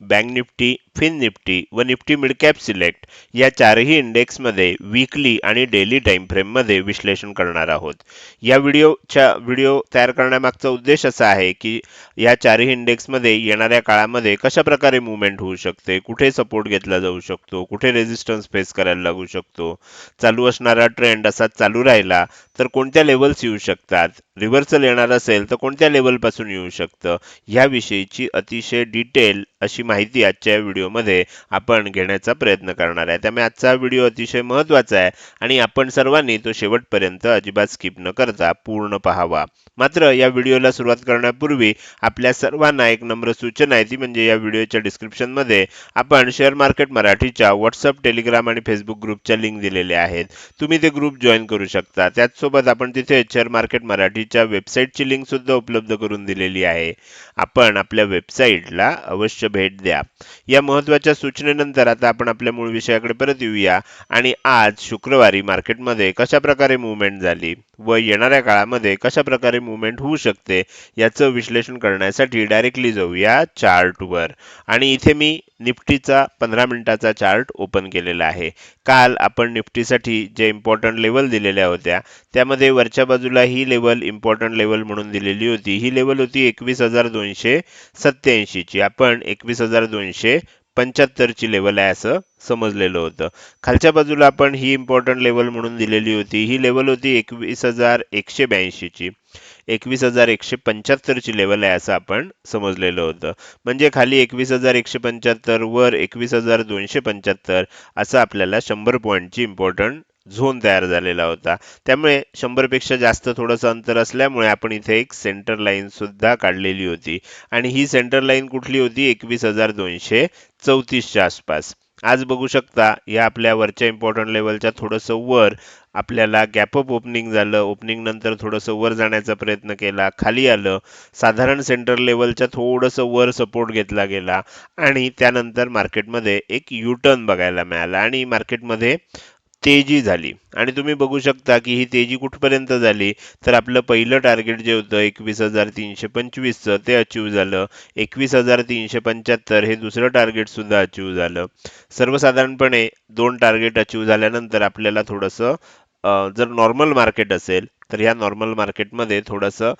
bank Nifty fin Nifty व Nifty midcap select या चारही इंडेक्समध्ये वीकली आणि डेली टाइम फ्रेममध्ये विश्लेषण करणार आहोत. या व्हिडिओच्या व्हिडिओ तयार करण्यामागचा उद्देश असा आहे की या चारही इंडेक्समध्ये येणाऱ्या काळामध्ये कशा प्रकारे मुवमेंट होऊ शकते कुठे सपोर्ट घेतला जाऊ शकतो कुठे रेझिस्टन्स फेस करायला लागू शकतो चालू असणारा ट्रेंड असा चालू राहिला तर कोणत्या लेवल्स येऊ शकतात रिव्हर्सल येणार असेल तर कोणत्या लेवलपासून येऊ शकतं ह्याविषयीची अतिशय डिटेल अशी माहिती आजच्या या व्हिडिओमध्ये आपण घेण्याचा प्रयत्न करणार आहे. त्यामुळे आजचा व्हिडिओ अतिशय महत्त्वाचा आहे आणि आपण सर्वांनी तो शेवटपर्यंत अजिबात स्किप न करता पूर्ण पाहावा. मात्र या व्हिडिओला सुरुवात करण्यापूर्वी आपल्या सर्वांना एक नम्र सूचना आहे. ती म्हणजे या व्हिडिओच्या डिस्क्रिप्शनमध्ये आपण शेअर मार्केट मराठीच्या व्हॉट्सअप टेलिग्राम आणि फेसबुक ग्रुपच्या लिंक दिलेल्या आहेत. तुम्ही ते ग्रुप जॉईन करू शकता. त्याचसोबत आपण तिथे शेअर मार्केट मराठीच्या वेबसाईटची लिंक सुद्धा उपलब्ध करून दिलेली आहे. आपण आपल्या वेबसाईटला अवश्य भेट द्या. या महत्त्वाच्या सूचनेनंतर आता आपण आपल्या मूळ विषयाकडे परत येऊया. आणि आज शुक्रवारी मार्केटमध्ये कशा प्रकारे मुवमेंट झाली व येणाऱ्या काळामध्ये कशा प्रकारे मुवमेंट होऊ शकते याचं विश्लेषण करण्यासाठी डायरेक्टली जाऊया चार्टवर. आणि इथे मी निफ्टीचा पंधरा मिनिटाचा चार्ट ओपन केलेला आहे. काल आपण निफ्टीसाठी जे इम्पॉर्टंट लेवल दिलेल्या होत्या त्यामध्ये वरच्या बाजूला ही लेवल इम्पॉर्टंट लेवल म्हणून दिलेली होती. ही लेवल होती एकवीस हजार दोनशे सत्याऐंशीची आपण एकवीस हजार दोनशे पंच्याहत्तरची लेवल आहे असं समजलेलं होतं. खालच्या बाजूला आपण ही इम्पॉर्टंट लेवल म्हणून दिलेली होती. ही लेवल होती एकवीस हजार एकशे ब्याऐंशीची एकवीस हजार एकशे पंच्याहत्तरची लेवल आहे असं आपण समजलेलं होतं. म्हणजे खाली एकवीस हजार एकशे पंच्याहत्तर वर एकवीस हजार दोनशे पंच्याहत्तर असं आपल्याला शंभर पॉईंटची इम्पॉर्टंट झोन तयार झालेला होता. त्यामुळे शंभरपेक्षा जास्त थोडंसं अंतर असल्यामुळे आपण इथे एक सेंटर लाईन सुद्धा काढलेली होती. आणि ही सेंटर लाईन कुठली होती? एकवीस हजार दोनशे चौतीसच्या आसपास. आज बघू शकता या आपल्या वरच्या इम्पॉर्टंट लेवलच्या थोडंसं वर आपल्याला गॅपअप ओपनिंग झालं. ओपनिंग नंतर थोडंसं वर जाण्याचा प्रयत्न केला. खाली आलं. साधारण सेंटर लेवलच्या थोडंसं वर सपोर्ट घेतला गेला. आणि त्यानंतर मार्केटमध्ये एक यू टर्न बघायला मिळाला. आणि मार्केटमध्ये तेजी झाली. आणि तुम्ही बघू शकता की ही तेजी कुठपर्यंत झाली? तर आपलं पहिलं टार्गेट जे होतं एकवीस हजार तीनशे पंचवीसचं ते अचीव झालं. एकवीस हजार तीनशे पंच्याहत्तर हे दुसरं टार्गेट सुद्धा अचीव झालं. सर्वसाधारणपणे दोन टार्गेट अचीव झाल्यानंतर आपल्याला थोडंसं जर नॉर्मल मार्केट असेल तर ह्या नॉर्मल मार्केटमध्ये थोडंसं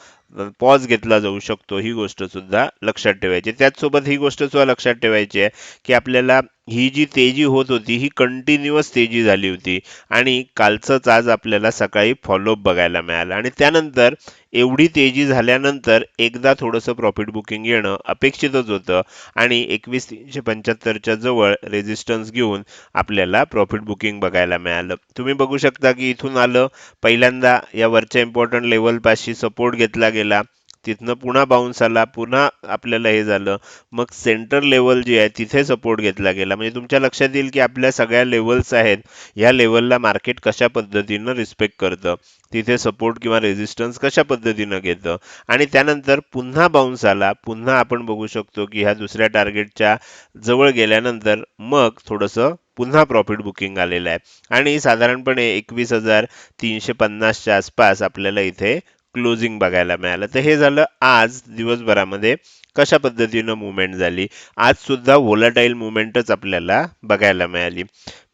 पॉज घेतला जाऊ शकतो ही गोष्ट सुद्धा लक्षात ठेवायची. त्याचसोबत ही गोष्ट सुद्धा लक्षात ठेवायची आहे की आपल्याला ही जी तेजी होत होती ही कंटिन्युअस तेजी झाली होती. आणि कालचंच आज आपल्याला सकाळी फॉलोअप बघायला मिळालं. आणि त्यानंतर एवढी तेजी झाल्यानंतर एकदा थोडंसं प्रॉफिट बुकिंग येणं अपेक्षितच होतं. आणि एकवीस तीनशे पंच्याहत्तरच्या जवळ रेझिस्टन्स घेऊन आपल्याला प्रॉफिट बुकिंग बघायला मिळालं. तुम्ही बघू शकता की इथून आलं पहिल्यांदा या वरच्या इम्पॉर्टंट लेवलपाशी सपोर्ट घेतला गेला तिथनं पुन्हा बाउन्स आला पुन्हा आपल्याला हे झालं. मग सेंटर लेवल जी आहे तिथे सपोर्ट घेतला गेला. म्हणजे तुमच्या लक्षात येईल की आपल्या सगळ्या लेवल्स आहेत ह्या लेवलला मार्केट कशा पद्धतीनं रिस्पेक्ट करतं? तिथे सपोर्ट किंवा रेजिस्टन्स कशा पद्धतीनं घेतं? आणि त्यानंतर पुन्हा बाउन्स आला पुन्हा आपण बघू शकतो की ह्या दुसऱ्या टार्गेटच्या जवळ गेल्यानंतर मग थोडंसं पुन्हा प्रॉफिट बुकिंग आलेलं आहे. आणि साधारणपणे एकवीस हजार तीनशे पन्नासच्या आसपास आपल्याला इथे क्लोजिंग बघायला मिळालं. तर हे झालं आज दिवसभरामध्ये. कशा पद्धतीनं मुवमेंट झाली? आज सुद्धा व्होलाटाईल मुवमेंटच आपल्याला बघायला मिळाली.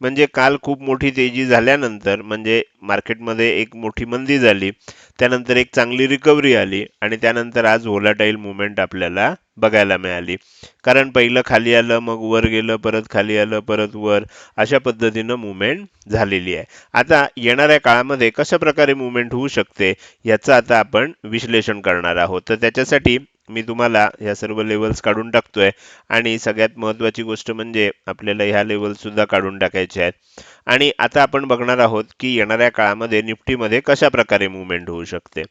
म्हणजे काल खूप मोठी तेजी झाल्यानंतर म्हणजे मार्केटमध्ये एक मोठी मंदी झाली. त्यानंतर एक चांगली रिकव्हरी आली आणि त्यानंतर आज व्होलाटाईल मुवमेंट आपल्याला बघायला मिळाली. कारण पहिलं खाली आलं मग वर गेलं परत खाली आलं परत वर. अशा पद्धतीनं मुवमेंट झालेली आहे. आता येणाऱ्या काळामध्ये कशा प्रकारे मुवमेंट होऊ शकते याचं आता आपण विश्लेषण करणार आहोत. तर त्याच्यासाठी मी तुम्हाला ह्या सर्व लेवल्स काढून टाकतोय. आणि सगळ्यात महत्त्वाची गोष्ट म्हणजे आपल्याला ह्या लेवल सुद्धा काढून टाकायच्या आहेत. आणि आता आपण बघणार आहोत की येणाऱ्या काळामध्ये निफ्टीमध्ये कशा प्रकारे मुवमेंट होऊ शकते.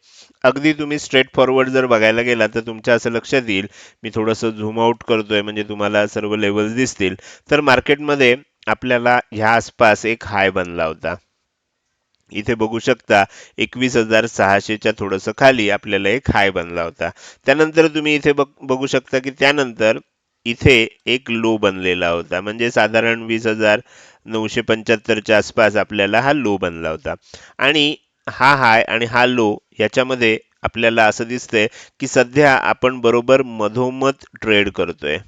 अगदी तुम्ही स्ट्रेट फॉरवर्ड जर बघायला गेला तर तुमच्या असं लक्षात येईल. मी थोडंसं झूम आउट करतोय म्हणजे तुम्हाला सर्व लेवल्स दिसतील. तर मार्केटमध्ये आपल्याला ह्या आसपास एक हाय बनला होता. इथे बघू शकता एकवीस हजार सहाशेच्या थोडंसं खाली आपल्याला एक हाय बनला होता. त्यानंतर तुम्ही इथे बघ बघू शकता की त्यानंतर इथे एक लो बनलेला होता. म्हणजे साधारण वीस हजार नऊशे पंच्याहत्तरच्या आसपास आपल्याला हा लो बनला होता. आणि हा हाय आणि हा लो याच्यामध्ये आपल्याला असं दिसतंय की सध्या आपण बरोबर मधोमध ट्रेड करतोय.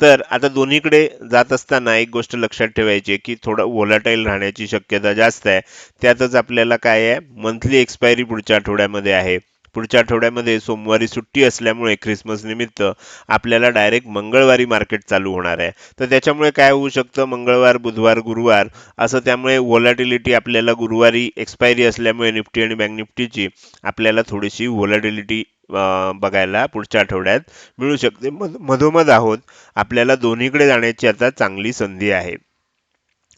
तर आता दोन्हीकडे जात असताना एक गोष्ट लक्षात ठेवायची आहे की थोडं व्होलाटाईल राहण्याची शक्यता जास्त आहे. त्यातच आपल्याला काय आहे? मंथली एक्सपायरी पुढच्या आठवड्यामध्ये आहे. पुढच्या आठवड्यामध्ये सोमवारी सुट्टी असल्यामुळे ख्रिसमस निमित्त आपल्याला डायरेक्ट मंगळवारी मार्केट चालू होणार आहे. तर त्याच्यामुळे काय होऊ शकतं? मंगळवार बुधवार गुरुवार असं त्यामुळे व्होलाटिलिटी आपल्याला गुरुवारी एक्सपायरी असल्यामुळे निफ्टी आणि बँक निफ्टीची आपल्याला थोडीशी व्होलाटिलिटी बघायला पुढच्या आठवड्यात मिळू शकते. मध मधोमध आहोत. आपल्याला दोन्हीकडे जाण्याची आता चांगली संधी आहे.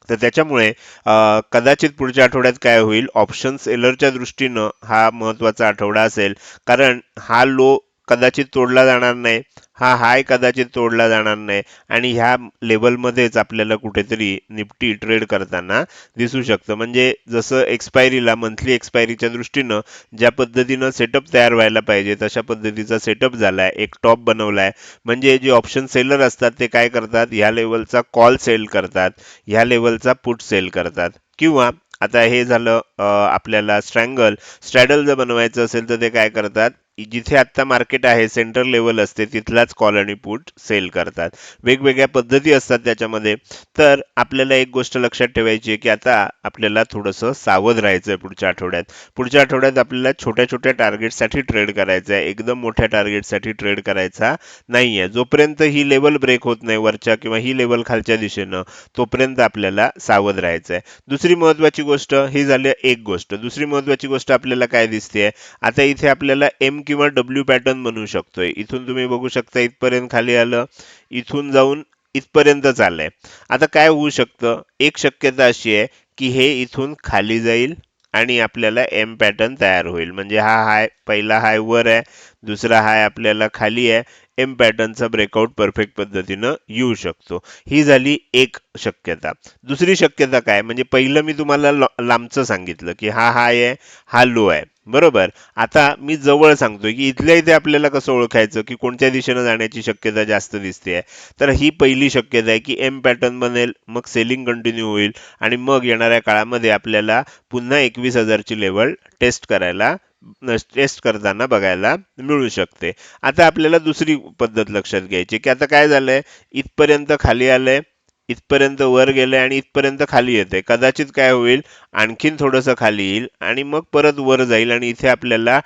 तर त्याच्यामुळे कदाचित पुढच्या आठवड्यात काय होईल? ऑप्शन सेलरच्या दृष्टीनं हा महत्त्वाचा आठवडा असेल. कारण हा लो कदाचित तोडला जाणार नाही हा हाय कदाचित तोडला जाणार नाही आणि ह्या लेवलमध्येच आपल्याला कुठेतरी निफ्टी ट्रेड करताना दिसू शकतं. म्हणजे जसं एक्सपायरीला मंथली एक्सपायरीच्या दृष्टीनं ज्या पद्धतीनं सेटअप तयार व्हायला पाहिजे तशा पद्धतीचा सेटअप झालाय एक टॉप बनवलाय. म्हणजे जे ऑप्शन सेलर असतात ते काय करतात? ह्या लेवलचा कॉल सेल करतात ह्या लेवलचा पुट सेल करतात. किंवा आता हे झालं आपल्याला स्ट्रँगल स्ट्रॅडल जर बनवायचं असेल तर ते काय करतात? जिथे आत्ता मार्केट आहे सेंटर लेवल असते तिथलाच कॉल आणि पुट सेल करतात. वेगवेगळ्या पद्धती असतात त्याच्यामध्ये. तर आपल्याला एक गोष्ट लक्षात ठेवायची आहे की आता आपल्याला थोडंसं सावध राहायचं आहे पुढच्या आठवड्यात. पुढच्या आठवड्यात आपल्याला छोट्या छोट्या टार्गेटसाठी ट्रेड करायचं आहे एकदम मोठ्या टार्गेटसाठी ट्रेड करायचा नाही आहे जोपर्यंत ही लेवल ब्रेक होत नाही वरच्या किंवा ही लेवल खालच्या दिशेनं तोपर्यंत आपल्याला सावध राहायचं आहे दुसरी महत्त्वाची गोष्ट ही झाली एक गोष्ट. दुसरी महत्वाची गोष्ट आपल्याला काय दिसते आता इथे आपल्याला एम किंवा डब्ल्यू पॅटर्न बनवू शकतोय. इथून तुम्ही बघू शकता इथपर्यंत खाली आलं इथून जाऊन इथपर्यंत चाललंय आता काय होऊ शकतं? एक शक्यता अशी आहे की हे इथून खाली जाईल आणि आपल्याला एम पॅटर्न तयार होईल. म्हणजे हा हाय पहिला हाय वर आहे दुसरा हाय आपल्याला खाली आहे. एम पॅटर्नचा ब्रेकआउट परफेक्ट पद्धतीनं येऊ शकतो. ही झाली एक शक्यता. दुसरी शक्यता काय? म्हणजे पहिलं मी तुम्हाला लांबचं सांगितलं की हा हाय आहे हा लो आहे. बरोबर. आता मी जवळ सांगतोय की इथल्या इथे आपल्याला कसं ओळखायचं की कोणत्या दिशेनं जाण्याची शक्यता जास्त दिसते तर ही पहिली शक्यता आहे की एम पॅटर्न बनेल मग सेलिंग कंटिन्यू होईल आणि मग येणाऱ्या काळामध्ये आपल्याला पुन्हा एकवीस हजारची लेवल टेस्ट करायला टेस्ट करताना बघायला मिळू शकते. आता आपल्याला दुसरी पद्धत लक्षात घ्यायची की आता काय झालंय? इथपर्यंत खाली आलंय इथपर्यंत वर गेलंय आणि इथपर्यंत खाली येते कदाचित काय होईल? आणखीन थोडंसं खाली येईल आणि मग परत वर जाईल आणि इथे आपल्याला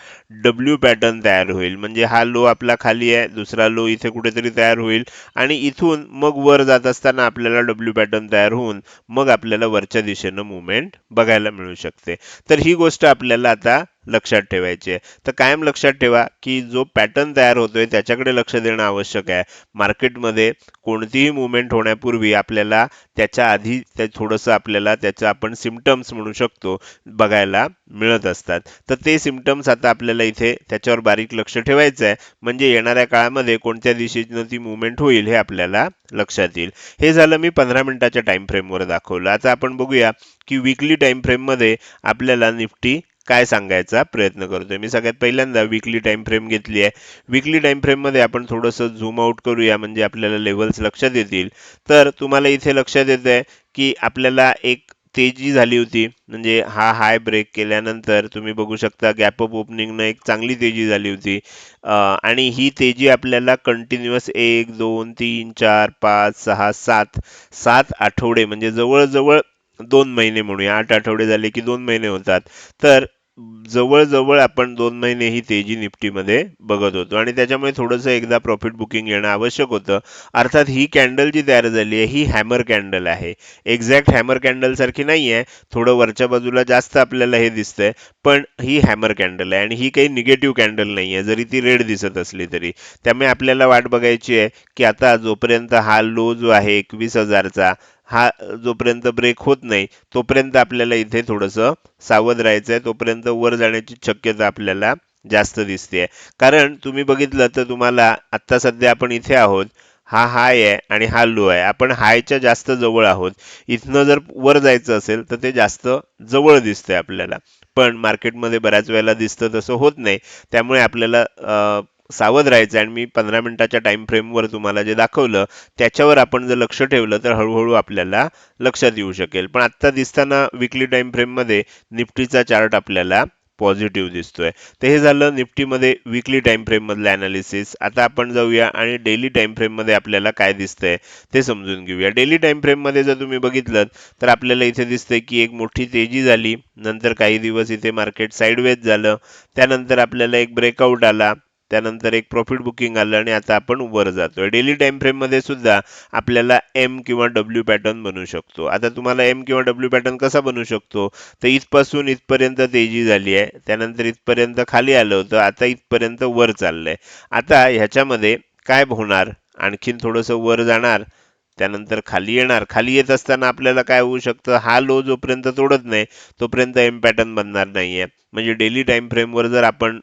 डब्ल्यू पॅटर्न तयार होईल. म्हणजे हा लो आपला खाली आहे दुसरा लो इथे कुठेतरी तयार होईल आणि इथून मग वर जात असताना आपल्याला डब्ल्यू पॅटर्न तयार होऊन मग आपल्याला वरच्या दिशेनं मुवमेंट बघायला मिळू शकते. तर ही गोष्ट आपल्याला आता लक्षात ठेवायची आहे. तर कायम लक्षात ठेवा की जो पॅटर्न तयार होतोय त्याच्याकडे लक्ष देणं आवश्यक आहे. मार्केटमध्ये कोणतीही मुवमेंट होण्यापूर्वी आपल्याला त्याच्या आधी ते थोडंसं आपल्याला त्याचं आपण सिमटम्स म्हणू शकतो बघायला मिळत असतात. तर ते सिमटम्स आता आपल्याला इथे त्याच्यावर बारीक लक्ष ठेवायचं आहे म्हणजे येणाऱ्या काळामध्ये कोणत्या दिशेनं ती मुवमेंट होईल हे आपल्याला लक्षात येईल. हे झालं मी पंधरा मिनिटाच्या टाइम फ्रेमवर दाखवलं. आता आपण बघूया की विकली टाइम फ्रेममध्ये आपल्याला निफ्टी काय सांगायचा प्रयत्न करतोय. मी सगळ्यात पहिल्यांदा विकली टाइम फ्रेम घेतली आहे. विकली टाइम फ्रेममध्ये आपण थोडंसं झूम आउट करूया म्हणजे आपल्याला लेवल्स लक्षात येतील. तर तुम्हाला इथे लक्षात येत आहे की आपल्याला एक तेजी झाली होती. म्हणजे हा हाय ब्रेक केल्यानंतर तुम्ही बघू शकता गॅप अप ओपनिंगनं एक चांगली तेजी झाली होती. आणि ही तेजी आपल्याला कंटिन्युअस एक दोन तीन चार पाच सहा सात सात आठवडे म्हणजे जवळजवळ दोन महिने म्हणूया. आठ आठवडे झाले की दोन महिने होतात. तर जवळजवळ आपण दोन महिने ही तेजी निफ्टीमध्ये बघत होतो. आणि त्याच्यामुळे थोडंसं एकदा प्रॉफिट बुकिंग येणं आवश्यक होतं. अर्थात ही कॅन्डल जी तयार झाली आहे ही हॅमर कॅन्डल आहे. एक्झॅक्ट हॅमर कॅन्डल सारखी नाही आहे थोडं वरच्या बाजूला जास्त आपल्याला हे दिसतंय पण ही हॅमर कॅन्डल आहे. आणि ही काही निगेटिव्ह कॅन्डल नाही आहे जरी ती रेड दिसत असली तरी. त्यामुळे आपल्याला वाट बघायची आहे की आता जोपर्यंत हा लो जो आहे एकवीस हजारचा हा जोपर्यंत ब्रेक होत नाही तोपर्यंत आपल्याला इथे थोडंसं सावध राहायचं आहे तोपर्यंत वर जाण्याची शक्यता आपल्याला जास्त दिसते कारण तुम्ही बघितलं तर तुम्हाला आत्ता सध्या आपण इथे आहोत. हा हाय आहे आणि हा लो आहे. आपण हायच्या जास्त जवळ आहोत. इथनं जर वर जायचं असेल तर ते जास्त जवळ दिसतंय आपल्याला. पण मार्केटमध्ये बऱ्याच वेळेला दिसतं तसं होत नाही. त्यामुळे आपल्याला सावध राहायचं आणि मी पंधरा मिनिटाच्या टाइम फ्रेमवर तुम्हाला जे दाखवलं त्याच्यावर आपण जर लक्ष ठेवलं तर हळूहळू आपल्याला लक्षात येऊ शकेल. पण आत्ता दिसताना विकली टाइम फ्रेममध्ये निफ्टीचा चार्ट आपल्याला पॉझिटिव्ह दिसतोय. तर हे झालं निफ्टीमध्ये विकली टाइम फ्रेममधलं ॲनालिसिस आता आपण जाऊया आणि डेली टाइम फ्रेममध्ये आपल्याला काय दिसतंय ते समजून घेऊया. डेली टाइम फ्रेममध्ये जर तुम्ही बघितलं तर आपल्याला इथे दिसतंय की एक मोठी तेजी झाली. नंतर काही दिवस इथे मार्केट साईडवेज झालं. त्यानंतर आपल्याला एक ब्रेकआउट आला. त्यानंतर एक प्रॉफिट बुकिंग आलं आणि आता आपण वर जातोय. डेली टाइम फ्रेममध्ये सुद्धा आपल्याला एम किंवा डब्ल्यू पॅटर्न बनू शकतो. आता तुम्हाला एम किंवा डब्ल्यू पॅटर्न कसा बनू शकतो? तर इथपासून इथपर्यंत तेजी झाली आहे. त्यानंतर इथपर्यंत खाली आलं होतं. आता इथपर्यंत वर चाललंय. आता ह्याच्यामध्ये काय होणार? आणखीन थोडंसं वर जाणार. त्यानंतर खाली येणार. खाली येत असताना आपल्याला काय होऊ शकतं? हा लो जोपर्यंत तोडत नाही तोपर्यंत एम पॅटर्न बनणार नाहीये. म्हणजे डेली टाईम फ्रेमवर जर आपण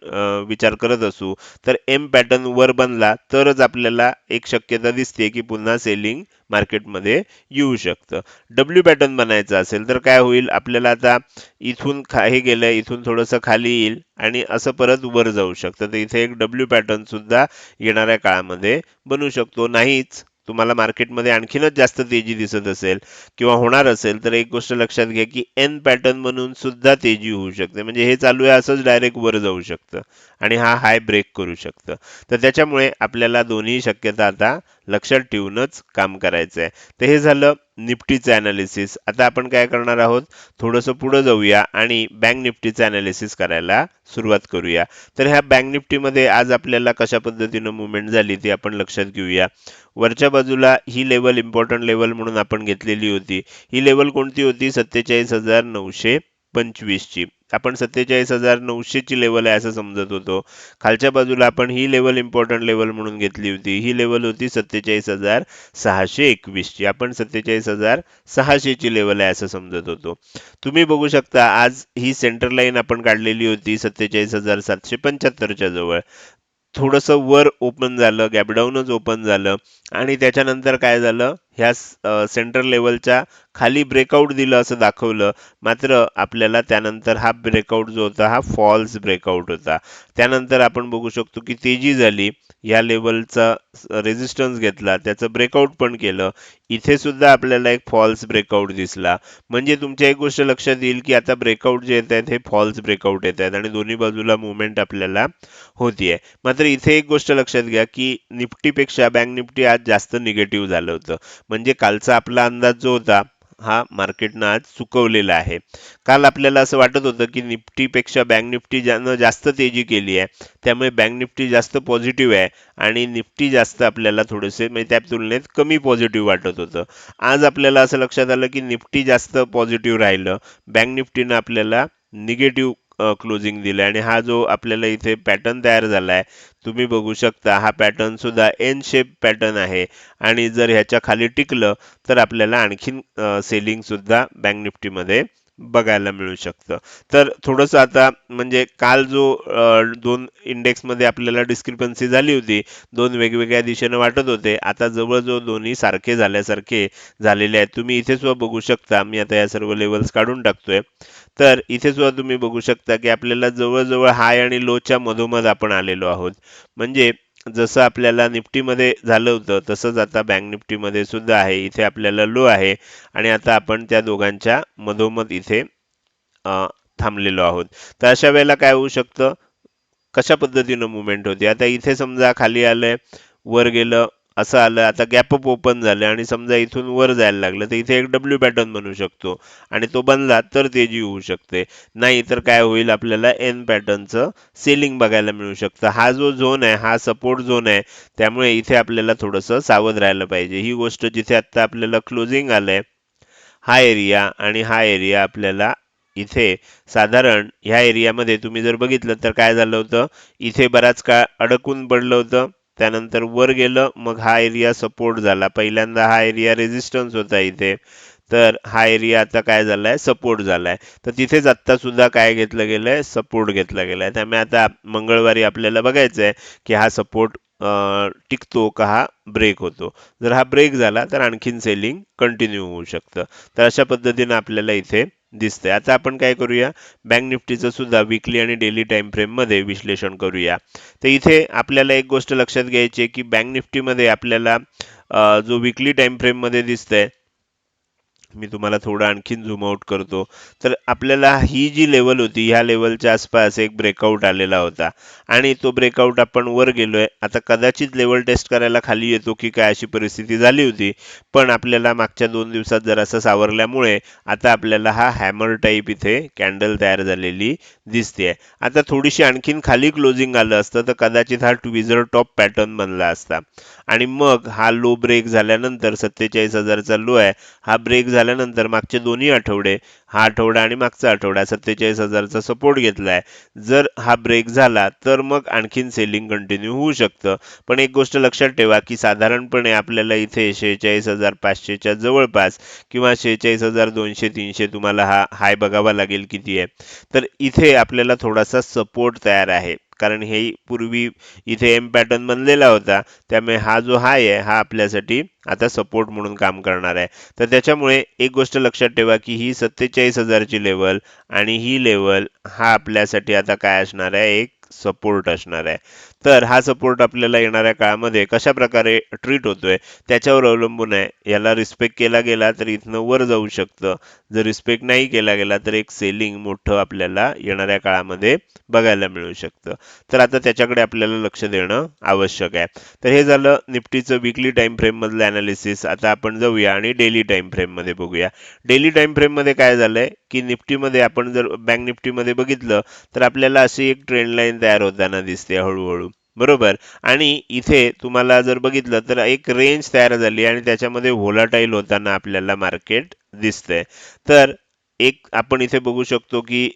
विचार करत असू तर एम पॅटर्न वर बनला तरच आपल्याला एक शक्यता दिसते की पुन्हा सेलिंग मार्केटमध्ये येऊ शकतं. डब्ल्यू पॅटर्न बनायचं असेल तर काय होईल? आपल्याला आता इथून खा हे गेलं इथून थोडंसं खाली येईल आणि असं परत वर जाऊ शकतं. तर इथे एक डब्ल्यू पॅटर्न सुद्धा येणाऱ्या काळामध्ये बनू शकतो. नाहीच. तुम्हाला मार्केटमध्ये आणखीनच जास्त तेजी दिसत असेल किंवा होणार असेल तर एक गोष्ट लक्षात घ्या की एन पॅटर्न म्हणून सुद्धा तेजी होऊ शकते. म्हणजे हे चालू आहे असंच डायरेक्ट वर जाऊ शकतं आणि हा हाय ब्रेक करू शकतं. तर त्याच्यामुळे आपल्याला दोन्ही शक्यता आता लक्षात ठेवूनच काम करायचं आहे तर हे झालं निफ्टीचं अनालिसिस आता आपण काय करणार आहोत? थोडंसं पुढं जाऊया आणि बँक निफ्टीचं अनालिसिस करायला सुरुवात करूया. तर ह्या बँक निफ्टीमध्ये आज आपल्याला कशा पद्धतीनं मुवमेंट झाली ती आपण लक्षात घेऊया. वरच्या बाजूला ही लेवल इम्पॉर्टंट लेवल म्हणून आपण घेतलेली होती. ही लेवल कोणती होती? सत्तेचाळीस हजार नऊशे पंचवीसची. आपण सत्तेचाळीस हजार नऊशेची लेवल आहे असं समजत होतो. खालच्या बाजूला आपण ही लेवल इम्पॉर्टंट लेवल म्हणून घेतली होती. ही लेवल होती सत्तेचाळीस हजार सहाशे एकवीसची. आपण सत्तेचाळीस हजार सहाशेची लेवल आहे असं समजत होतो. तुम्ही बघू शकता आज ही सेंटर लाईन आपण काढलेली होती सत्तेचाळीस हजार सातशे पंच्याहत्तरच्या जवळ. थोडंसं वर ओपन झालं गॅपडाऊनच ओपन झालं. आणि त्याच्यानंतर काय झालं? ह्या सेंटर लेवलच्या खाली ब्रेकआउट दिलं असं दाखवलं. मात्र आपल्याला त्यानंतर हा ब्रेकआउट जो होता हा फॉल्स ब्रेकआउट होता. त्यानंतर आपण बघू शकतो की तेजी झाली. या लेवलचा रेजिस्टन्स घेतला. त्याचं ब्रेकआउट पण केलं. इथे सुद्धा आपल्याला एक फॉल्स ब्रेकआउट दिसला. म्हणजे तुमच्या एक गोष्ट लक्षात येईल की आता ब्रेकआउट जे येत आहेत हे फॉल्स ब्रेकआउट येत आहेत. आणि दोन्ही बाजूला मुवमेंट आपल्याला होतीये. मात्र इथे एक गोष्ट लक्षात घ्या की निफ्टीपेक्षा बँक निफ्टी आज जास्त निगेटिव्ह झालं होतं. म्हणजे कालचा आपला अंदाज जो होता हा मार्केटनं आज चुकवलेला आहे. काल आपल्याला असं वाटत होतं की निफ्टीपेक्षा बँक निफ्टी ज्यानं जास्त तेजी केली आहे त्यामुळे बँक निफ्टी जास्त पॉझिटिव्ह आहे आणि निफ्टी जास्त आपल्याला थोडेसे म्हणजे त्या तुलनेत कमी पॉझिटिव्ह वाटत होतं. आज आपल्याला असं लक्षात आलं की निफ्टी जास्त पॉझिटिव्ह राहिलं बँक निफ्टीनं आपल्याला निगेटिव्ह क्लोजिंग दिलं आणि हा जो आपल्याला इथे पॅटर्न तयार झाला आहे तुम्ही बघू शकता हा पॅटर्न सुद्धा एन शेप पॅटर्न आहे. आणि जर ह्याच्या खाली टिकलं तर आपल्याला आणखीन सेलिंग सुद्धा बँक निफ्टीमध्ये बघायला मिळू शकतं. तर थोडंसं आता म्हणजे काल जो दोन इंडेक्समध्ये आपल्याला डिस्क्रिपन्सी झाली होती दोन वेगवेगळ्या दिशेनं वाटत होते. आता जवळजवळ दोन्ही सारखे झाल्यासारखे झालेले आहेत. तुम्ही इथे सुद्धा बघू शकता. मी आता या सर्व लेवल्स काढून टाकतोय. तर इथे सुद्धा तुम्ही बघू शकता की आपल्याला जवळजवळ हाय आणि लोच्या मधोमध आपण आलेलो आहोत. म्हणजे जसं आपल्याला निफ्टीमध्ये झालं होतं तसंच आता बँक निफ्टीमध्ये सुद्धा आहे. इथे आपल्याला लो आहे आणि आता आपण त्या दोघांच्या मधोमध इथे थांबलेलो आहोत. तर अशा वेळेला काय होऊ शकतं? कशा पद्धतीनं मुवमेंट होते? आता इथे समजा खाली आलंय वर गेलं असं आलं आता गॅप अप ओपन झालं आणि समजा इथून वर जायला लागलं तर इथे एक डब्ल्यू पॅटर्न बनू शकतो. आणि तो बनला तर तेजी होऊ शकते. नाही तर काय होईल आपल्याला एन पॅटर्नचं सेलिंग बघायला मिळू शकतं. हा जो झोन आहे हा सपोर्ट झोन आहे त्यामुळे इथे आपल्याला थोडंसं सावध राहायला पाहिजे. ही गोष्ट जिथे आता आपल्याला क्लोजिंग आलंय हा एरिया आणि हा एरिया आपल्याला इथे साधारण ह्या एरियामध्ये तुम्ही जर बघितलं तर काय झालं होतं? इथे बराच काळ अडकून पडलं होतं. त्यानंतर वर गेलं मग हा एरिया सपोर्ट झाला. पहिल्यांदा हा एरिया रेजिस्टन्स होता इथे. तर हा एरिया आता काय झाला आहे सपोर्ट झाला आहे तर तिथेच आत्ता सुद्धा काय घेतलं गेलं आहे सपोर्ट घेतला आहे त्यामुळे आता मंगळवारी आपल्याला बघायचं आहे की हा सपोर्ट टिकतो का हा ब्रेक होतो. जर हा ब्रेक झाला तर आणखीन सेलिंग कंटिन्यू होऊ शकतं. तर अशा पद्धतीनं आपल्याला इथे दिसते आता आपण काय करूया? बँक निफ्टीचं सुद्धा विकली आणि डेली टाइम फ्रेममध्ये विश्लेषण करूया. तर इथे आपल्याला एक गोष्ट लक्षात घ्यायची आहे की बँक निफ्टीमध्ये आपल्याला जो विकली टाइम फ्रेममध्ये दिसतंय मी तुम्हाला थोडं आणखीन झूम आउट करतो. तर आपल्याला ही जी लेवल होती ह्या लेवलच्या आसपास एक ब्रेकआउट आलेला होता. आणि तो ब्रेकआउट आपण वर गेलोय. आता कदाचित लेवल टेस्ट करायला खाली येतो की काय अशी परिस्थिती झाली होती. पण आपल्याला मागच्या दोन दिवसात जरासा सावरल्यामुळे आता आपल्याला हा हॅमर टाईप इथे कॅन्डल तयार झालेली दिसते आता थोडीशी आणखीन खाली क्लोजिंग आलं असतं तर कदाचित हा ट्विझर टॉप पॅटर्न बनला असता. आणि मग हा लो ब्रेक झाल्यानंतर सत्तेचाळीस हजारचा लो आहे. हा ब्रेक झाला झाल्यानंतर मागचे दोन्ही आठवडे हा आठवडा आणि मागचा आठवडा सत्तेचाळीस हजारचा सपोर्ट घेतलाय. जर हा ब्रेक झाला तर मग आणखीन सेलिंग कंटिन्यू होऊ शकतं. पण एक गोष्ट लक्षात ठेवा की साधारणपणे आपल्याला इथे शेहेचाळीस हजार पाचशेच्या जवळपास किंवा शेहेचाळीस हजार दोनशे तीनशे तुम्हाला हा हाय बघावा लागेल किती आहे. तर इथे आपल्याला थोडासा सपोर्ट तयार आहे. कारण हे पूर्वी इथे एम पॅटर्न बनलेला होता. त्यामुळे हा जो हाय आहे हा आपल्यासाठी आता सपोर्ट म्हणून काम करणार आहे. तर त्याच्यामुळे एक गोष्ट लक्षात ठेवा की ही सत्तेचाळीस हजारची लेवल आणि ही लेवल हा आपल्यासाठी आता काय असणार आहे? एक सपोर्ट असणार आहे. तर हा सपोर्ट आपल्याला येणाऱ्या काळामध्ये कशा प्रकारे ट्रीट होतोय त्याच्यावर अवलंबून आहे. याला रिस्पेक्ट केला गेला तर इथनं वर जाऊ शकतं. जर रिस्पेक्ट नाही केला गेला तर एक सेलिंग मोठं आपल्याला येणाऱ्या काळामध्ये बघायला मिळू शकतं. तर आता त्याच्याकडे आपल्याला लक्ष देणं आवश्यक आहे. तर हे झालं निफ्टीचं विकली टाइम फ्रेममधलं अनालिसिस आता आपण जाऊया आणि डेली टाइम फ्रेममध्ये बघूया. डेली टाइम फ्रेममध्ये काय झालंय? की निफ्टीमध्ये आपण जर बँक निफ्टीमध्ये बघितलं तर आपल्याला अशी एक ट्रेंड लाईन तयार होताना दिसते हळूहळू. बरोबर. आणि इथे तुम्हाला जर बघितलं तर एक रेंज तयार झाली आणि त्याच्यामध्ये व्होलाटाईल होताना आपल्याला मार्केट दिसतंय. तर एक आपण इथे बघू शकतो की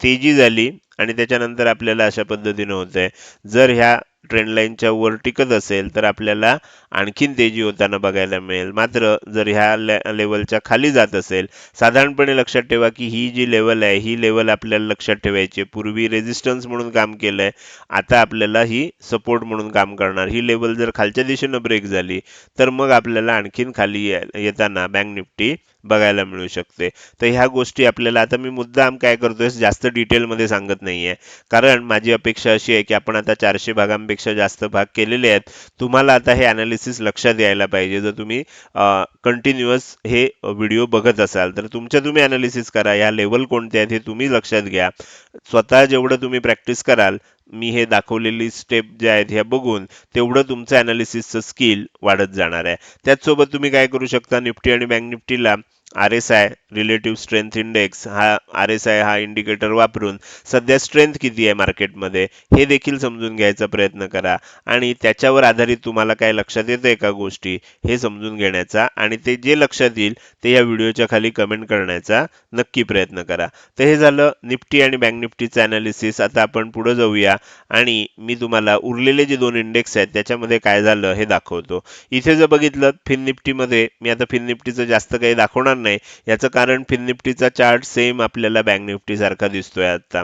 तेजी झाली आणि त्याच्यानंतर आपल्याला अशा पद्धतीनं होतंय. जर ह्या ट्रेंड लाईनच्या वर टिकत असेल तर आपल्याला आणखीन तेजी होताना बघायला मिळेल. मात्र जर ह्या ले लेवलच्या खाली जात असेल साधारणपणे लक्षात ठेवा की ही जी लेवल आहे ही लेवल आपल्याला लक्षात ठेवायची पूर्वी रेजिस्टन्स म्हणून काम केलंय आता आपल्याला ही सपोर्ट म्हणून काम करणार. ही लेवल जर खालच्या दिशेनं ब्रेक झाली तर मग आपल्याला आणखीन खाली येताना बँक निफ्टी बघायला मिळू शकते. तर ह्या गोष्टी आपल्याला आता मी मुद्दाम काय करतोय जास्त डिटेलमध्ये सांगत नाहीये. कारण माझी अपेक्षा अशी आहे की आपण आता चारशे भागांपेक्षा जास्त भाग केलेले आहेत. तुम्हाला आता हे अनालिसिस लक्षात यायला पाहिजे. जर तुम्ही कंटिन्युअस हे व्हिडिओ बघत असाल तर तुमच्या तुम्ही अनालिसिस करा. ह्या लेवल कोणत्या आहेत हे तुम्ही लक्षात घ्या. स्वतः जेवढं तुम्ही प्रॅक्टिस कराल मी हे दाखवलेली स्टेप ज्या आहेत ह्या बघून तेवढं तुमचं अनालिसिसचं स्किल वाढत जाणार आहे. त्याचसोबत तुम्ही काय करू शकता निफ्टी आणि bank निफ्टीला R S I relative strength index हा आर एस आय हा इंडिकेटर वापरून सध्या स्ट्रेंथ किती आहे मार्केटमध्ये हे देखील समजून घ्यायचा प्रयत्न करा. आणि त्याच्यावर आधारित तुम्हाला काय लक्षात येतंय का गोष्टी हे समजून घेण्याचा आणि ते जे लक्षात येईल ते या व्हिडिओच्या खाली कमेंट करण्याचा नक्की प्रयत्न करा. तर हे झालं निफ्टी आणि बँक निफ्टीचं अनालिसिस आता आपण पुढे जाऊया आणि मी तुम्हाला उरलेले जे दोन इंडेक्स आहेत त्याच्यामध्ये काय झालं हे दाखवतो. इथे जर बघितलं फिन निफ्टीमध्ये मी आता फिन निफ्टीचं जास्त काही दाखवणार नाही. याचं कारण फिन निफ्टीचा चार्ट सेम आपल्याला बँक निफ्टी सारखा दिसतोय आता.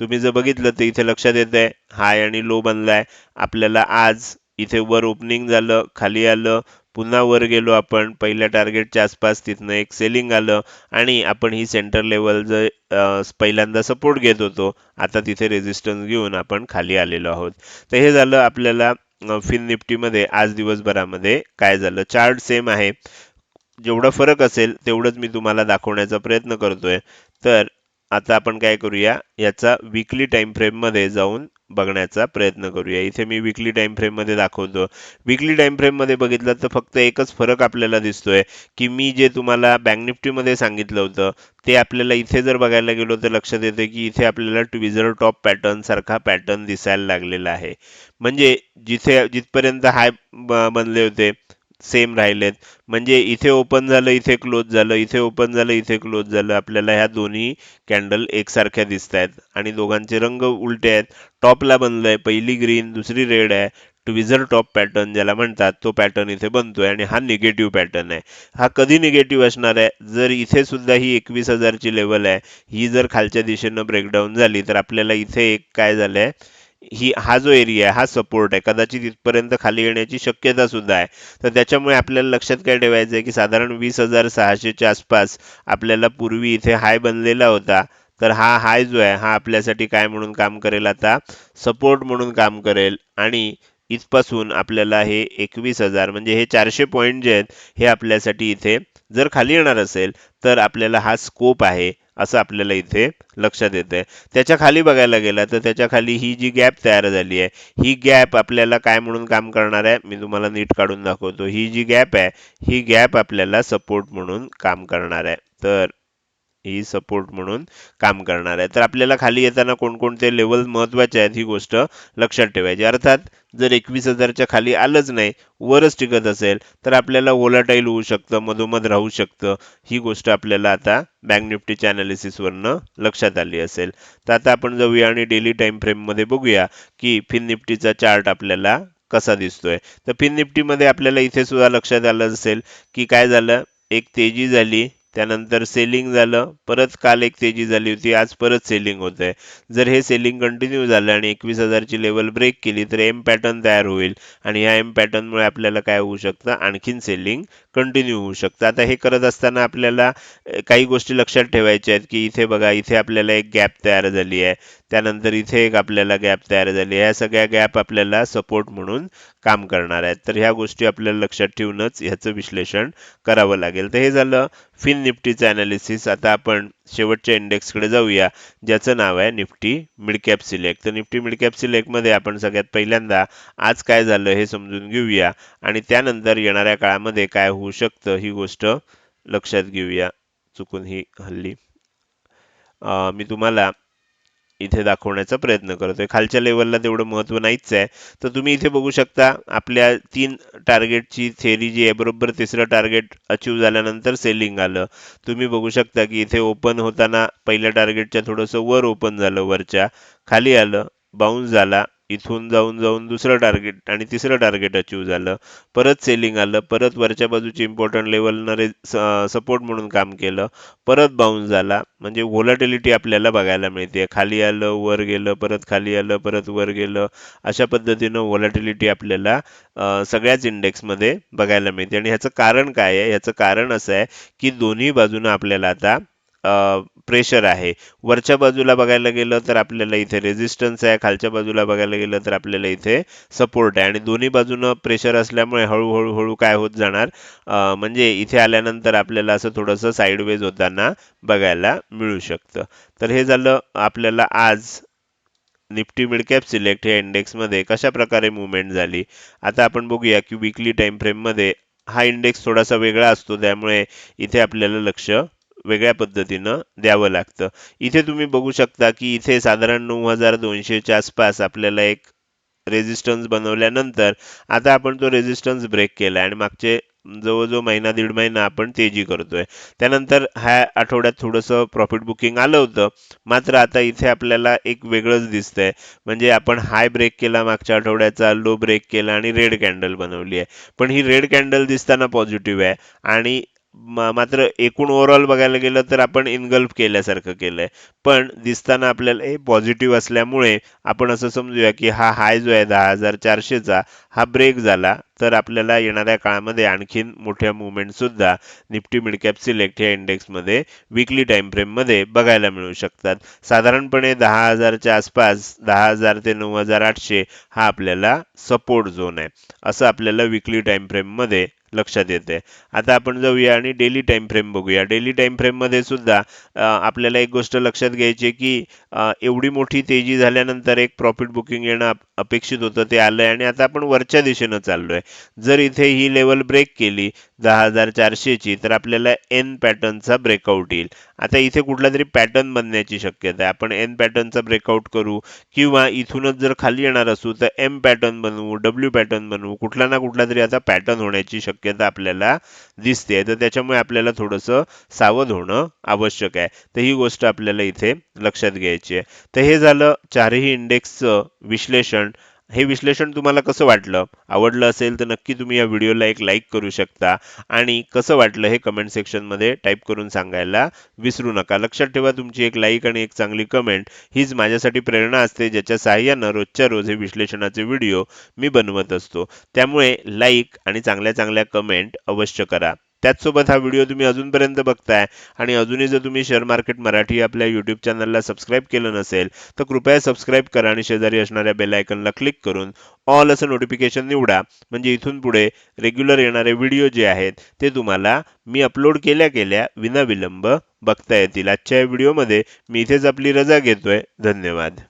तुम्ही जर बघितलं तर इथे लक्षात येत आहे हाय आणि लो बनलाय. आपल्याला आज इथे वर ओपनिंग झालं खाली आलं पुन्हा वर गेलो आपण. पहिल्या टार्गेटच्या आसपास तिथनं एक सेलिंग आलं आणि आपण ही सेंटर लेवल जर पहिल्यांदा सपोर्ट घेत होतो आता तिथे रेजिस्टन्स घेऊन आपण खाली आलेलो आहोत. तर हे झालं आपल्याला फिन निफ्टीमध्ये आज दिवसभरामध्ये काय झालं? चार्ट सेम आहे. जेवढा फरक असेल तेवढंच मी तुम्हाला दाखवण्याचा प्रयत्न करतोय. तर आता आपण काय करूया याचा विकली टाइम फ्रेममध्ये जाऊन बघण्याचा प्रयत्न करूया. इथे मी विकली टाइम फ्रेममध्ये दाखवतो. विकली टाइम फ्रेममध्ये बघितलं तर फक्त एकच फरक आपल्याला दिसतोय की मी जे तुम्हाला बँक निफ्टीमध्ये सांगितलं होतं ते आपल्याला इथे जर बघायला गेलो तर लक्षात येतं की इथे आपल्याला ट्विझर टॉप पॅटर्न सारखा पॅटर्न दिसायला लागलेला आहे. म्हणजे जिथे जिथपर्यंत हाय बनले होते सेम राहिलेत. म्हणजे इथे ओपन झालं इथे क्लोज झालं इथे ओपन झालं इथे क्लोज झालं. आपल्याला ह्या दोन्ही कॅन्डल एकसारख्या दिसत आहेत आणि दोघांचे रंग उलटे आहेत. टॉपला बनलंय पहिली ग्रीन दुसरी रेड आहे. ट्विझर टॉप पॅटर्न ज्याला म्हणतात तो पॅटर्न इथे बनतोय आणि हा निगेटिव्ह पॅटर्न आहे. हा कधी निगेटिव्ह असणार आहे? जर इथे सुद्धा ही एकवीस हजारची लेवल आहे ही जर खालच्या दिशेनं ब्रेकडाऊन झाली तर आपल्याला इथे एक काय झालंय? ही हा जो एरिया आहे हा सपोर्ट आहे. कदाचित इथपर्यंत खाली येण्याची शक्यता सुद्धा आहे. तर त्याच्यामुळे आपल्याला लक्षात काय ठेवायचं आहे की साधारण वीस हजार सहाशेच्या आसपास आपल्याला पूर्वी इथे हाय बनलेला होता. तर हा हाय जो आहे हा आपल्यासाठी काय म्हणून काम करेल आता? सपोर्ट म्हणून काम करेल. आणि इथपासून आपल्याला हे एकवीस हजार म्हणजे हे चारशे पॉईंट जे आहेत हे आपल्यासाठी इथे जर खाली येणार असेल तर आपल्याला हा स्कोप आहे. असं आपल्याला इथे लक्षात येतंय. त्याच्याखाली बघायला गेला तर त्याच्याखाली ही जी गॅप तयार झाली आहे ही गॅप आपल्याला काय म्हणून काम करणार आहे? मी तुम्हाला नीट काढून दाखवतो. ही जी गॅप आहे ही गॅप आपल्याला सपोर्ट म्हणून काम करणार आहे. तर ही सपोर्ट म्हणून काम करणार आहे. तर आपल्याला खाली येताना कोणकोणते लेवल महत्त्वाचे आहेत ही गोष्ट लक्षात ठेवायची. अर्थात जर एकवीस हजारच्या खाली आलंच नाही वरच टिकत असेल तर आपल्याला ओलाटाईल होऊ शकतं मधोमध राहू शकतं. ही गोष्ट आपल्याला आता बँक निफ्टीच्या अनालिसिसवरनं लक्षात आली असेल. तर आता आपण जाऊया आणि डेली टाइम फ्रेममध्ये बघूया की फिन निफ्टीचा चार्ट आपल्याला कसा दिसतोय. तर फिन निफ्टीमध्ये आपल्याला इथे सुद्धा लक्षात आलं असेल की काय झालं? एक तेजी झाली. त्यानंतर सेलिंग झालं परत काल एक तेजी झाली होती आज परत सेलिंग होत आहे. जर हे सेलिंग कंटिन्यू झालं आणि एकवीस हजारची लेवल ब्रेक केली तर एम पॅटर्न तयार होईल. आणि ह्या एम पॅटर्नमुळे आपल्याला काय होऊ शकतं? आणखीन सेलिंग कंटिन्यू होऊ शकतं. आता हे करत असताना आपल्याला काही गोष्टी लक्षात ठेवायच्या आहेत की इथे बघा इथे आपल्याला एक गॅप तयार झाली आहे. त्यानंतर इथे एक आपल्याला गॅप तयार झाली आहे. ह्या सगळ्या गॅप आपल्याला सपोर्ट म्हणून काम करणार आहेत. तर ह्या गोष्टी आपल्याला लक्षात ठेवूनच ह्याचं विश्लेषण करावं लागेल. तर हे झालं फिन निफ्टीचं अनालिसिस आता आपण शेवटच्या इंडेक्सकडे जाऊया ज्याचं नाव आहे निफ्टी मिडकॅप सिलेक्ट. तर निफ्टी मिडकॅप सिलेक्टमध्ये आपण सगळ्यात पहिल्यांदा आज काय झालं हे समजून घेऊया आणि त्यानंतर येणाऱ्या काळामध्ये काय होऊ शकतं ही गोष्ट लक्षात घेऊया. चुकून ही हल्ली. अं, मी तुम्हाला इथे दाखवण्याचा प्रयत्न करतोय. खालच्या लेवलला तेवढं महत्त्व नाहीच आहे. तर तुम्ही इथे बघू शकता आपल्या तीन टार्गेटची थेरी जी आहे बरोबर तिसरं टार्गेट अचीव झाल्यानंतर सेलिंग आलं. तुम्ही बघू शकता की इथे ओपन होताना पहिल्या टार्गेटच्या थोडंसं वर ओपन झालं वरच्या. खाली आलं बाउन्स झाला. इथून जाऊन जाऊन दुसरं टार्गेट आणि तिसरं टार्गेट अचीव झालं. परत सेलिंग आलं परत वरच्या बाजूची इम्पॉर्टंट लेवलनं रे सपोर्ट म्हणून काम केलं. परत बाउन्स झाला. म्हणजे व्होलाटिलिटी आपल्याला बघायला मिळते. खाली आलं वर गेलं परत खाली आलं परत वर गेलं. अशा पद्धतीनं व्होलाटिलिटी आपल्याला सगळ्याच इंडेक्समध्ये बघायला मिळते. आणि ह्याचं कारण काय आहे? ह्याचं कारण असं आहे की दोन्ही बाजूनं आपल्याला आता प्रेशर आहे. वरच्या बाजूला बघायला गेलं तर आपल्याला इथे रेझिस्टन्स आहे. खालच्या बाजूला बघायला गेलं तर आपल्याला इथे सपोर्ट आहे. आणि दोन्ही बाजूनं प्रेशर असल्यामुळे हळूहळू हळू काय होत जाणार? म्हणजे इथे आल्यानंतर आपल्याला असं थोडंसं साईडवेज होताना बघायला मिळू शकतं. तर हे झालं आपल्याला आज निफ्टी मिडकॅप सिलेक्ट या इंडेक्समध्ये कशा प्रकारे मुवमेंट झाली? आता आपण बघूया की विकली टाइम फ्रेममध्ये हा इंडेक्स थोडासा वेगळा असतो. त्यामुळे इथे आपल्याला लक्ष वेगळ्या पद्धतीनं द्यावं लागतं. इथे तुम्ही बघू शकता की इथे साधारण नऊ हजार दोनशेच्या आसपास आपल्याला एक रेझिस्टन्स बनवल्यानंतर आता आपण तो रेझिस्टन्स ब्रेक केला आणि मागचे जवळजवळ महिना दीड महिना आपण तेजी करतोय. त्यानंतर ह्या आठवड्यात थोडंसं प्रॉफिट बुकिंग आलं होतं. मात्र आता इथे आपल्याला एक वेगळंच दिसतंय. म्हणजे आपण हाय ब्रेक केला मागच्या आठवड्याचा लो ब्रेक केला आणि रेड कॅन्डल बनवली आहे. पण ही रेड कॅन्डल दिसताना पॉझिटिव्ह आहे. आणि मात्र एकूण ओव्हरऑल बघायला गेलं तर आपण इनगल्फ केल्यासारखं केलंय. पण दिसताना आपल्याला हे पॉझिटिव्ह असल्यामुळे आपण असं समजूया की हा हाय जो आहे दहा हजार चारशेचा हा ब्रेक झाला. तर आपल्याला येणाऱ्या काळामध्ये आणखीन मोठ्या मुवमेंट सुद्धा निफ्टी मिडकॅप सिलेक्ट या इंडेक्समध्ये विकली टाईम फ्रेममध्ये बघायला मिळू शकतात. साधारणपणे दहा हजारच्या आसपास दहा हजार ते नऊ हजार आठशे हा आपल्याला सपोर्ट झोन आहे. असं आपल्याला विकली टाईम फ्रेममध्ये लक्षात येते. आता आपण जाऊया आणि डेली टाईम फ्रेम बघूया. डेली टाईम फ्रेममध्ये सुद्धा आपल्याला एक गोष्ट लक्षात घ्यायची की एवढी मोठी तेजी झाल्यानंतर एक प्रॉफिट बुकिंग येणं अपेक्षित होतं ते आलंय आणि आता आपण वरच्या दिशेनं चाललोय. जर इथे ही लेवल ब्रेक केली दहा हजार चारशेची तर आपल्याला एन पॅटर्नचा ब्रेकआउट येईल. आता इथे कुठला तरी पॅटर्न बनण्याची शक्यता आहे. आपण एन पॅटर्नचा ब्रेकआउट करू किंवा इथूनच जर खाली येणार असू तर एम पॅटर्न बनवू डब्ल्यू पॅटर्न बनवू कुठला ना कुठला तरी आता पॅटर्न होण्याची शक्यता शक्यता आपल्याला दिसते. तर त्याच्यामुळे आपल्याला थोडंसं सावध होणं आवश्यक आहे. तर ही गोष्ट आपल्याला इथे लक्षात घ्यायची आहे. तर हे झालं चारही इंडेक्सचं विश्लेषण. हे विश्लेषण तुम्हाला कसं वाटलं? आवडलं असेल तर नक्की तुम्ही या व्हिडिओला एक लाईक करू शकता. आणि कसं वाटलं हे कमेंट सेक्शनमध्ये टाईप करून सांगायला विसरू नका. लक्षात ठेवा तुमची एक लाईक आणि एक चांगली कमेंट हीच माझ्यासाठी प्रेरणा असते ज्याच्या सहाय्यानं रोजच्या रोज हे विश्लेषणाचे व्हिडिओ मी बनवत असतो. त्यामुळे लाईक आणि चांगल्या चांगल्या कमेंट अवश्य करा. त्याचसोबत हा व्हिडिओ तुम्ही अजूनपर्यंत बघताय. आणि अजूनही जर तुम्ही शेअर मार्केट मराठी आपल्या यूट्यूब चॅनलला सबस्क्राईब केलं नसेल तर कृपया सबस्क्राईब करा आणि शेजारी असणाऱ्या बेलायकनला क्लिक करून ऑल असं नोटिफिकेशन निवडा. म्हणजे इथून पुढे रेग्युलर येणारे व्हिडिओ जे आहेत ते तुम्हाला मी अपलोड केल्या केल्या विनाविलंब बघता येतील. आजच्या या व्हिडिओमध्ये मी इथेच आपली रजा घेतोय. धन्यवाद.